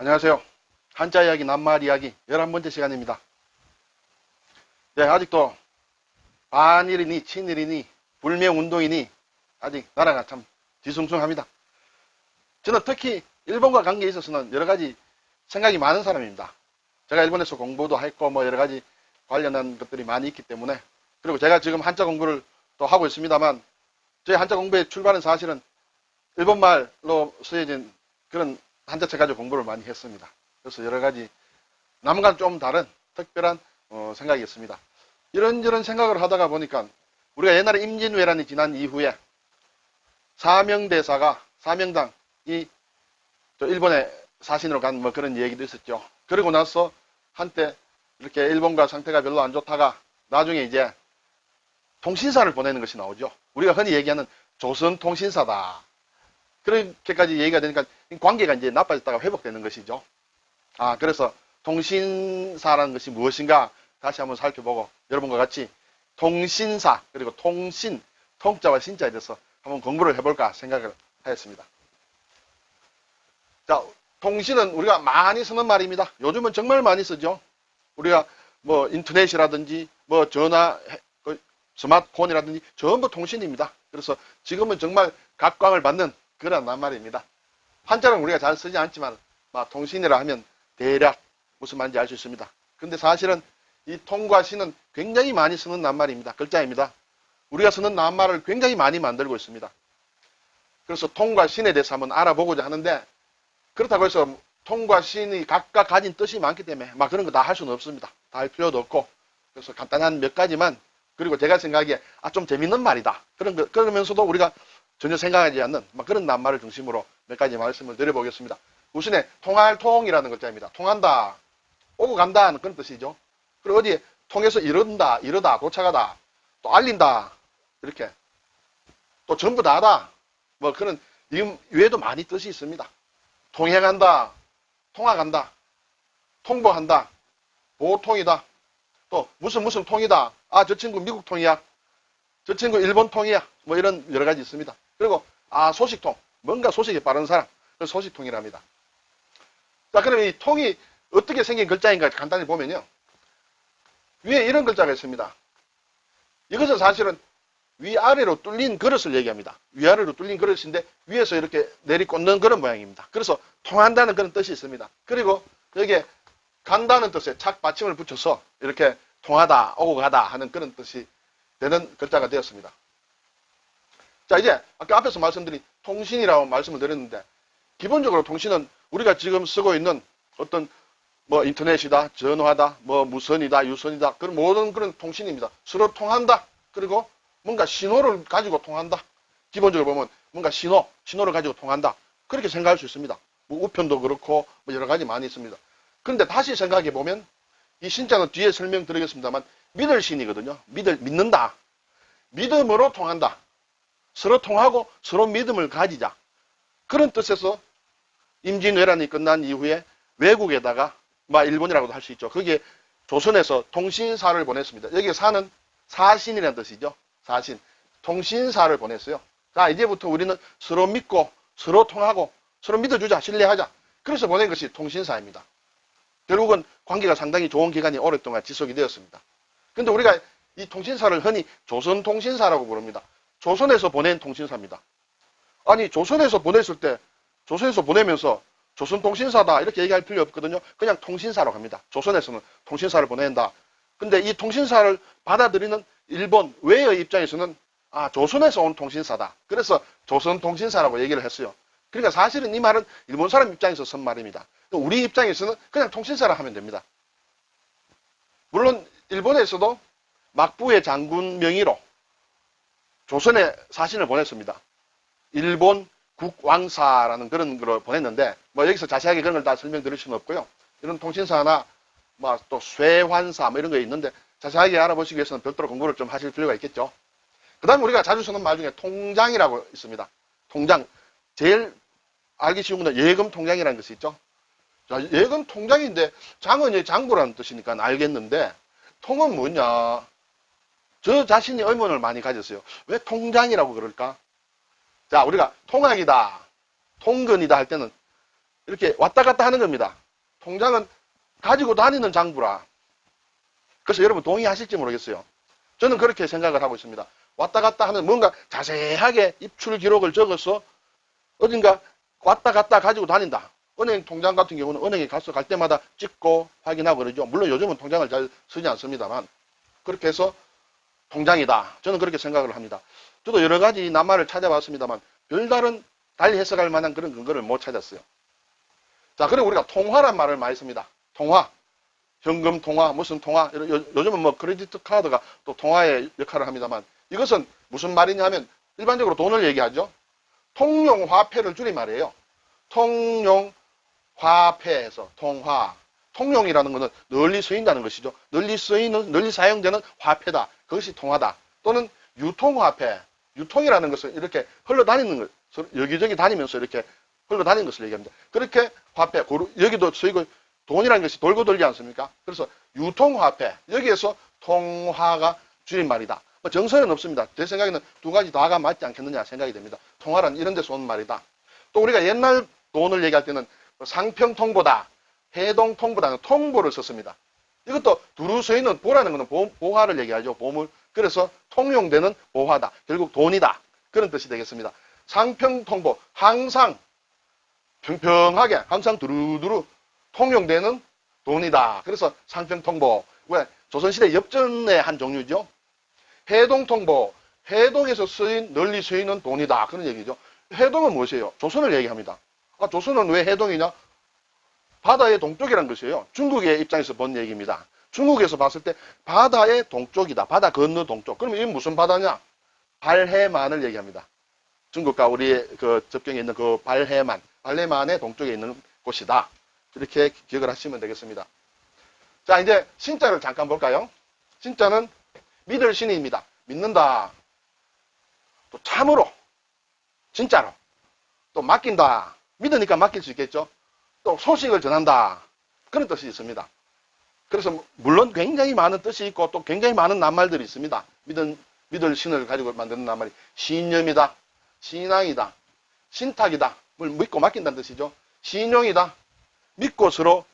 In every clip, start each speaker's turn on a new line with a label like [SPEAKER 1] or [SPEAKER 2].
[SPEAKER 1] 안녕하세요. 한자 이야기, 낱말 이야기 11번째 시간입니다. 네, 아직도 반일이니 친일이니 불매운동이니 아직 나라가 참 뒤숭숭합니다. 저는 특히 일본과 관계에 있어서는 여러 가지 생각이 많은 사람입니다. 제가 일본에서 공부도 했고 뭐 여러 가지 관련한 것들이 많이 있기 때문에 그리고 제가 지금 한자 공부를 또 하고 있습니다만 저희 한자 공부의 출발은 사실은 일본말로 쓰여진 그런 한자책 가지고 공부를 많이 했습니다. 그래서 여러 가지 남과는 좀 다른 특별한 어, 생각이었습니다. 이런저런 생각을 하다가 보니까 우리가 옛날에 임진왜란이 지난 이후에 사명대사가 사명당 이 일본의 사신으로 간 뭐 그런 얘기도 있었죠. 그러고 나서 한때 이렇게 일본과 상태가 별로 안 좋다가 나중에 이제 통신사를 보내는 것이 나오죠. 우리가 흔히 얘기하는 조선 통신사다. 그렇게까지 얘기가 되니까 관계가 이제 나빠졌다가 회복되는 것이죠. 아, 그래서 통신사라는 것이 무엇인가 다시 한번 살펴보고 여러분과 같이 통신사 그리고 통신 통자와 신자에 대해서 한번 공부를 해볼까 생각을 하였습니다. 자, 통신은 우리가 많이 쓰는 말입니다. 요즘은 정말 많이 쓰죠. 우리가 뭐 인터넷이라든지 뭐 전화 그 스마트폰이라든지 전부 통신입니다. 그래서 지금은 정말 각광을 받는 그런 낱말입니다. 한자는 우리가 잘 쓰지 않지만 막 통신이라 하면 대략 무슨 말인지 알 수 있습니다. 근데 사실은 이 통과 신은 굉장히 많이 쓰는 낱말입니다. 글자입니다. 우리가 쓰는 낱말을 굉장히 많이 만들고 있습니다. 그래서 통과 신에 대해서 한번 알아보고자 하는데 그렇다고 해서 통과 신이 각각 가진 뜻이 많기 때문에 막 그런 거 다 할 수는 없습니다. 다 할 필요도 없고 그래서 간단한 몇 가지만 그리고 제가 생각하기에 아 좀 재밌는 말이다. 그런 거 그러면서도 우리가 전혀 생각하지 않는 막 그런 낱말을 중심으로 몇 가지 말씀을 드려보겠습니다. 우선에 통할 통이라는 글자입니다. 통한다. 오고 간다 하는 그런 뜻이죠. 그리고 어디에 통해서 이른다, 이르다, 도착하다, 또 알린다. 이렇게. 또 전부 다다. 뭐 그런 이 외에도 많이 뜻이 있습니다. 통행한다, 통화간다, 통보한다, 보통이다. 또 무슨 무슨 통이다. 아, 저 친구 미국 통이야. 저 친구 일본 통이야. 뭐 이런 여러 가지 있습니다. 그리고 아, 소식통. 뭔가 소식이 빠른 사람. 그 소식통이랍니다. 자, 그럼 이 통이 어떻게 생긴 글자인가 간단히 보면요. 위에 이런 글자가 있습니다. 이것은 사실은 위아래로 뚫린 그릇을 얘기합니다. 위아래로 뚫린 그릇인데 위에서 이렇게 내리꽂는 그런 모양입니다. 그래서 통한다는 그런 뜻이 있습니다. 그리고 여기에 간다는 뜻에 착 받침을 붙여서 이렇게 통하다, 오고 가다 하는 그런 뜻이 되는 글자가 되었습니다. 자, 이제 아까 앞에서 말씀드린 통신이라고 말씀을 드렸는데 기본적으로 통신은 우리가 지금 쓰고 있는 어떤 뭐 인터넷이다, 전화다, 뭐 무선이다, 유선이다 그런 모든 그런 통신입니다. 서로 통한다. 그리고 뭔가 신호를 가지고 통한다. 기본적으로 보면 뭔가 신호, 신호를 가지고 통한다. 그렇게 생각할 수 있습니다. 뭐 우편도 그렇고 뭐 여러 가지 많이 있습니다. 그런데 다시 생각해 보면 이 신자는 뒤에 설명드리겠습니다만 믿을 신이거든요. 믿을 믿는다. 믿음으로 통한다. 서로 통하고 서로 믿음을 가지자. 그런 뜻에서 임진왜란이 끝난 이후에 외국에다가 막 일본이라고도 할 수 있죠. 거기에 조선에서 통신사를 보냈습니다. 여기 사는 사신이라는 뜻이죠. 사신. 통신사를 보냈어요. 자, 이제부터 우리는 서로 믿고 서로 통하고 서로 믿어주자, 신뢰하자. 그래서 보낸 것이 통신사입니다. 결국은 관계가 상당히 좋은 기간이 오랫동안 지속이 되었습니다. 근데 우리가 이 통신사를 흔히 조선통신사라고 부릅니다. 조선에서 보낸 통신사입니다. 아니, 조선에서 보냈을 때, 조선에서 보내면서 조선통신사다 이렇게 얘기할 필요 없거든요. 그냥 통신사로 갑니다. 조선에서는 통신사를 보낸다. 근데 이 통신사를 받아들이는 일본 외의 입장에서는 아, 조선에서 온 통신사다. 그래서 조선통신사라고 얘기를 했어요. 그러니까 사실은 이 말은 일본 사람 입장에서 쓴 말입니다. 우리 입장에서는 그냥 통신사라 하면 됩니다. 물론 일본에서도 막부의 장군 명의로 조선에 사신을 보냈습니다. 일본 국왕사라는 그런 걸 보냈는데 뭐 여기서 자세하게 그런 걸 다 설명드릴 수는 없고요. 이런 통신사나 뭐 또 쇠환사 뭐 이런 거 있는데 자세하게 알아보시기 위해서는 별도로 공부를 좀 하실 필요가 있겠죠. 그 다음에 우리가 자주 쓰는 말 중에 통장이라고 있습니다. 통장. 제일 알기 쉬운 건 예금 통장이라는 것이 있죠. 자, 예금 통장인데 장은 장부라는 뜻이니까 알겠는데 통은 뭐냐? 저 자신이 의문을 많이 가졌어요. 왜 통장이라고 그럴까? 자, 우리가 통학이다, 통근이다 할 때는 이렇게 왔다 갔다 하는 겁니다. 통장은 가지고 다니는 장부라. 그래서 여러분 동의하실지 모르겠어요. 저는 그렇게 생각을 하고 있습니다. 왔다 갔다 하면 뭔가 자세하게 입출 기록을 적어서 어딘가 왔다 갔다 가지고 다닌다. 은행 통장 같은 경우는 은행에 가서 갈 때마다 찍고 확인하고 그러죠. 물론 요즘은 통장을 잘 쓰지 않습니다만 그렇게 해서 통장이다. 저는 그렇게 생각을 합니다. 저도 여러 가지 낱말을 찾아봤습니다만 별다른 달리 해석할 만한 그런 근거를 못 찾았어요. 자, 그리고 우리가 통화란 말을 많이 씁니다. 통화. 현금 통화, 무슨 통화. 요, 요즘은 뭐 크레디트 카드가 또 통화의 역할을 합니다만 이것은 무슨 말이냐면 일반적으로 돈을 얘기하죠. 통용 화폐를 줄인 말이에요. 통용 화폐에서 통화. 통용이라는 것은 널리 쓰인다는 것이죠. 널리 쓰이는, 널리 사용되는 화폐다. 그것이 통화다. 또는 유통화폐. 유통이라는 것은 이렇게 흘러다니는 것, 여기저기 다니면서 이렇게 흘러다니는 것을 얘기합니다. 그렇게 화폐, 여기도 쓰이고 돈이라는 것이 돌고 돌지 않습니까? 그래서 유통화폐, 여기에서 통화가 줄임말이다. 뭐 정설은 없습니다. 제 생각에는 두 가지 다가 맞지 않겠느냐 생각이 됩니다. 통화란 이런 데서 온 말이다. 또 우리가 옛날 돈을 얘기할 때는 상평통보다, 해동통보다는 통보를 썼습니다. 이것도 두루 쓰이는 보라는 것은 보, 보화를 얘기하죠. 보물. 그래서 통용되는 보화다. 결국 돈이다. 그런 뜻이 되겠습니다. 상평통보, 항상 평평하게, 항상 두루두루 통용되는 돈이다. 그래서 상평통보. 왜? 조선시대 엽전의 한 종류죠. 해동통보, 해동에서 쓰인, 널리 쓰이는 돈이다. 그런 얘기죠. 해동은 무엇이에요? 조선을 얘기합니다. 아, 조선은 왜 해동이냐? 바다의 동쪽이라는 것이에요. 중국의 입장에서 본 얘기입니다. 중국에서 봤을 때 바다의 동쪽이다. 바다 건너 동쪽. 그러면 이게 무슨 바다냐? 발해만을 얘기합니다. 중국과 우리의 그 접경에 있는 그 발해만, 발해만의 동쪽에 있는 곳이다. 이렇게 기억을 하시면 되겠습니다. 자, 이제 신자를 잠깐 볼까요? 신자는 믿을 신입니다. 믿는다. 또 참으로. 진짜로. 또 맡긴다. 믿으니까 맡길 수 있겠죠? 또 소식을 전한다. 그런 뜻이 있습니다. 그래서 물론 굉장히 많은 뜻이 있고 또 굉장히 많은 낱말들이 있습니다. 믿은, 믿을 신을 가지고 만드는 낱말이 신념이다. 신앙이다. 신탁이다. 뭘 믿고 맡긴다는 뜻이죠. 신용이다. 믿고 서로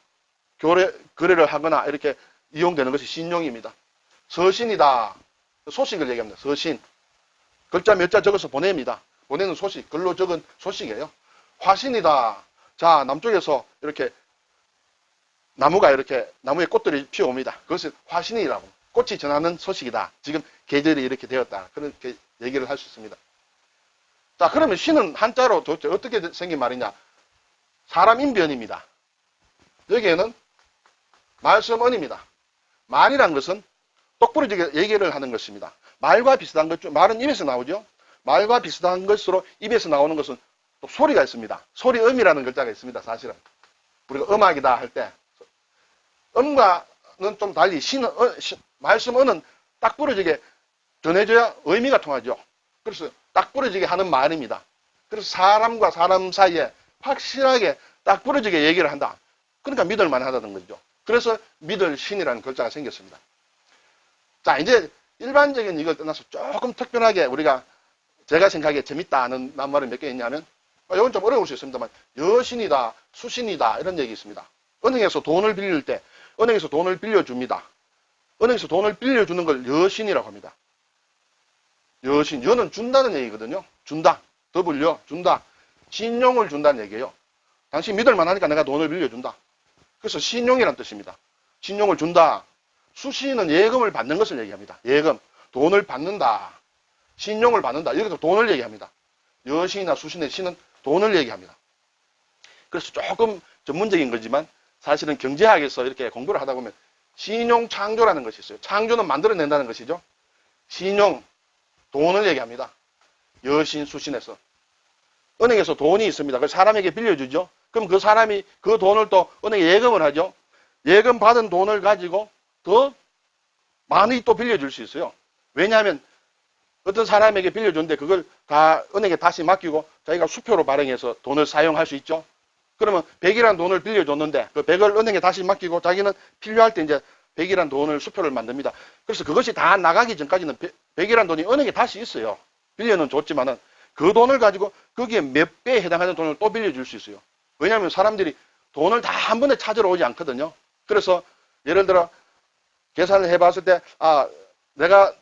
[SPEAKER 1] 교래, 거래를 하거나 이렇게 이용되는 것이 신용입니다. 서신이다. 소식을 얘기합니다. 서신. 글자 몇 자 적어서 보냅니다. 보내는 소식, 글로 적은 소식이에요. 화신이다. 자, 남쪽에서 이렇게 나무가 이렇게 나무에 꽃들이 피어옵니다. 그것을 화신이라고. 꽃이 전하는 소식이다. 지금 계절이 이렇게 되었다. 그렇게 얘기를 할 수 있습니다. 자, 그러면 신은 한자로 도대체 어떻게 생긴 말이냐? 사람 인변입니다. 여기에는 말씀언입니다. 말이란 것은 똑부러지게 얘기를 하는 것입니다. 말과 비슷한 것 중, 말은 입에서 나오죠? 말과 비슷한 것으로 입에서 나오는 것은 또 소리가 있습니다. 소리음이라는 글자가 있습니다. 사실은. 우리가 음악이다 할 때. 음과는 좀 달리 신은, 어, 시- 말씀은 딱 부러지게 전해줘야 의미가 통하죠. 그래서 딱 부러지게 하는 말입니다. 그래서 사람과 사람 사이에 확실하게 딱 부러지게 얘기를 한다. 그러니까 믿을 만하다는 거죠. 그래서 믿을 신이라는 글자가 생겼습니다. 자, 이제 일반적인 이걸 떠나서 조금 특별하게 우리가 제가 생각하기에 재밌다 하는 낱말이 몇 개 있냐면 아, 이건 좀 어려울 수 있습니다만 여신이다, 수신이다 이런 얘기 있습니다. 은행에서 돈을 빌릴 때 은행에서 돈을 빌려줍니다. 은행에서 돈을 빌려주는 걸 여신이라고 합니다. 여신, 여는 준다는 얘기거든요. 준다. 더 불려, 준다. 신용을 준다는 얘기예요. 당신 믿을 만 하니까 내가 돈을 빌려준다. 그래서 신용이란 뜻입니다. 신용을 준다. 수신은 예금을 받는 것을 얘기합니다. 예금. 돈을 받는다. 신용을 받는다. 여기서 돈을 얘기합니다. 여신이나 수신의 신은 돈을 얘기합니다. 그래서 조금 전문적인 거지만 사실은 경제학에서 이렇게 공부를 하다 보면 신용 창조라는 것이 있어요. 창조는 만들어낸다는 것이죠. 신용, 돈을 얘기합니다. 여신, 수신에서. 은행에서 돈이 있습니다. 그 사람에게 빌려주죠. 그럼 그 사람이 그 돈을 또 은행에 예금을 하죠. 예금 받은 돈을 가지고 더 많이 또 빌려줄 수 있어요. 왜냐하면 어떤 사람에게 빌려줬는데 그걸 다 은행에 다시 맡기고 자기가 수표로 발행해서 돈을 사용할 수 있죠. 그러면 100이란 돈을 빌려줬는데 그 100을 은행에 다시 맡기고 자기는 필요할 때 이제 100이란 돈을 수표를 만듭니다. 그래서 그것이 다 나가기 전까지는 100이란 돈이 은행에 다시 있어요. 빌려는 줬지만은 그 돈을 가지고 거기에 몇 배에 해당하는 돈을 또 빌려줄 수 있어요. 왜냐하면 사람들이 돈을 다 한 번에 찾으러 오지 않거든요. 그래서 예를 들어 계산을 해봤을 때, 아, 내가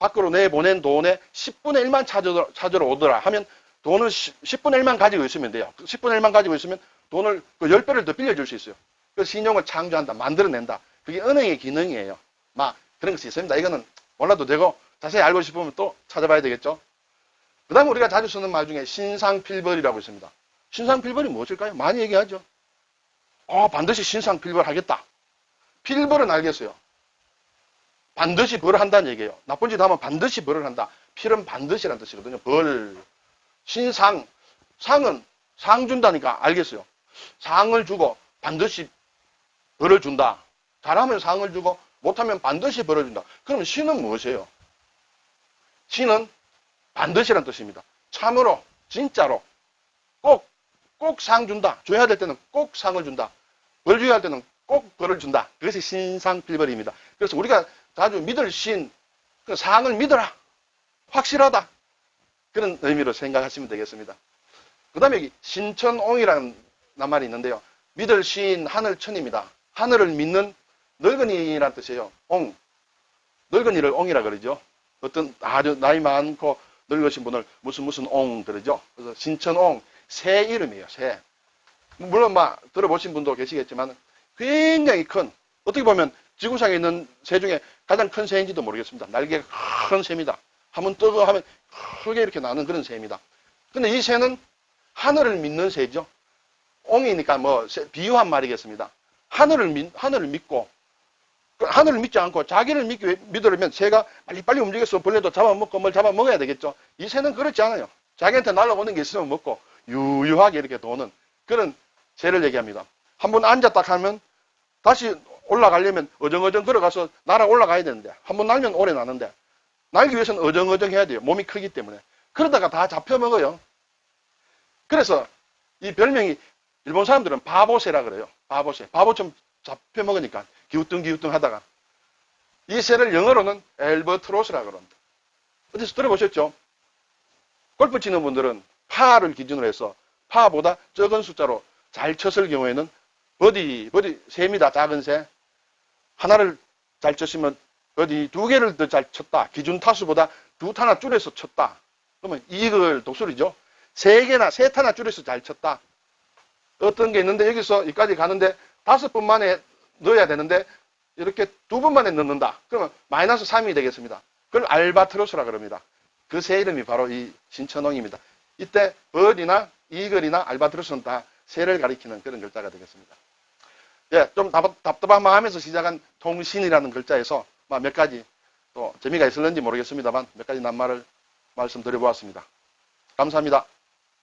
[SPEAKER 1] 밖으로 내보낸 돈의 10분의 1만 찾으러, 찾으러 오더라 하면 돈을 10, 분의 1만 가지고 있으면 돼요. 10분의 1만 가지고 있으면 돈을 그 10배를 더 빌려줄 수 있어요. 그 신용을 창조한다, 만들어낸다. 그게 은행의 기능이에요. 막 그런 것이 있습니다. 이거는 몰라도 되고 자세히 알고 싶으면 또 찾아봐야 되겠죠. 그 다음에 우리가 자주 쓰는 말 중에 신상필벌이라고 있습니다. 신상필벌이 무엇일까요? 많이 얘기하죠. 어, 반드시 신상필벌 하겠다. 필벌은 알겠어요. 반드시 벌을 한다는 얘기예요. 나쁜 짓 하면 반드시 벌을 한다. 필은 반드시라는 뜻이거든요. 벌. 신상. 상은 상 준다니까 알겠어요. 상을 주고 반드시 벌을 준다. 잘하면 상을 주고 못하면 반드시 벌을 준다. 그럼 신은 무엇이에요? 신은 반드시란 뜻입니다. 참으로, 진짜로, 꼭, 꼭 상 준다. 줘야 될 때는 꼭 상을 준다. 벌 줘야 할 때는 꼭 벌을 준다. 그것이 신상필벌입니다. 그래서 우리가 자주 믿을 신, 그 상을 믿어라. 확실하다. 그런 의미로 생각하시면 되겠습니다. 그 다음에 여기 신천옹이라는 낱말이 있는데요. 믿을 신 하늘천입니다. 하늘을 믿는 늙은이란 뜻이에요. 옹. 늙은이를 옹이라 그러죠. 어떤 아주 나이 많고 늙으신 분을 무슨 무슨 옹 그러죠. 그래서 신천옹 새 이름이에요. 새. 물론 막 들어보신 분도 계시겠지만 굉장히 큰 어떻게 보면 지구상에 있는 새 중에 가장 큰 새인지도 모르겠습니다. 날개가 큰 새입니다. 한번 뜨고 하면 크게 이렇게 나는 그런 새입니다. 근데 이 새는 하늘을 믿는 새죠. 옹이니까 뭐 새- 비유한 말이겠습니다. 하늘을 믿, 하늘을 믿고 그 하늘을 믿지 않고 자기를 믿기, 믿으려면 새가 빨리빨리 움직여서 벌레도 잡아먹고 뭘 잡아먹어야 되겠죠. 이 새는 그렇지 않아요. 자기한테 날아오는 게 있으면 먹고 유유하게 이렇게 도는 그런 새를 얘기합니다. 한 번 앉았다 하면 다시 올라가려면 어정어정 걸어가서 날아 올라가야 되는데 한번 날면 오래 나는데 날기 위해서는 어정어정 해야 돼요. 몸이 크기 때문에. 그러다가 다 잡혀먹어요. 그래서 이 별명이 일본 사람들은 바보새라 그래요. 바보새. 바보처럼 잡혀먹으니까 기우뚱기우뚱 하다가 이 새를 영어로는 엘버트로스라 그럽니다. 어디서 들어보셨죠? 골프 치는 분들은 파를 기준으로 해서 파보다 적은 숫자로 잘 쳤을 경우에는 버디, 버디 새입니다. 작은 새. 하나를 잘 쳤으면 버디 두 개를 더 잘 쳤다. 기준 타수보다 두 타나 줄여서 쳤다. 그러면 이글 독수리죠. 세 개나 세 타나 줄여서 잘 쳤다. 어떤 게 있는데 여기서 여기까지 가는데 다섯 번 만에 넣어야 되는데 이렇게 두 번 만에 넣는다. 그러면 마이너스 3이 되겠습니다. 그걸 알바트로스라 그럽니다. 그 새 이름이 바로 이 신천홍입니다. 이때 벌이나 이글이나 알바트로스는 다 새를 가리키는 그런 글자가 되겠습니다. 예, 좀 답- 답답한 마음에서 시작한 통신이라는 글자에서 막몇 가지 또 재미가 있을는지 모르겠습니다만 몇 가지 낱말을 말씀드려 보았습니다. 감사합니다.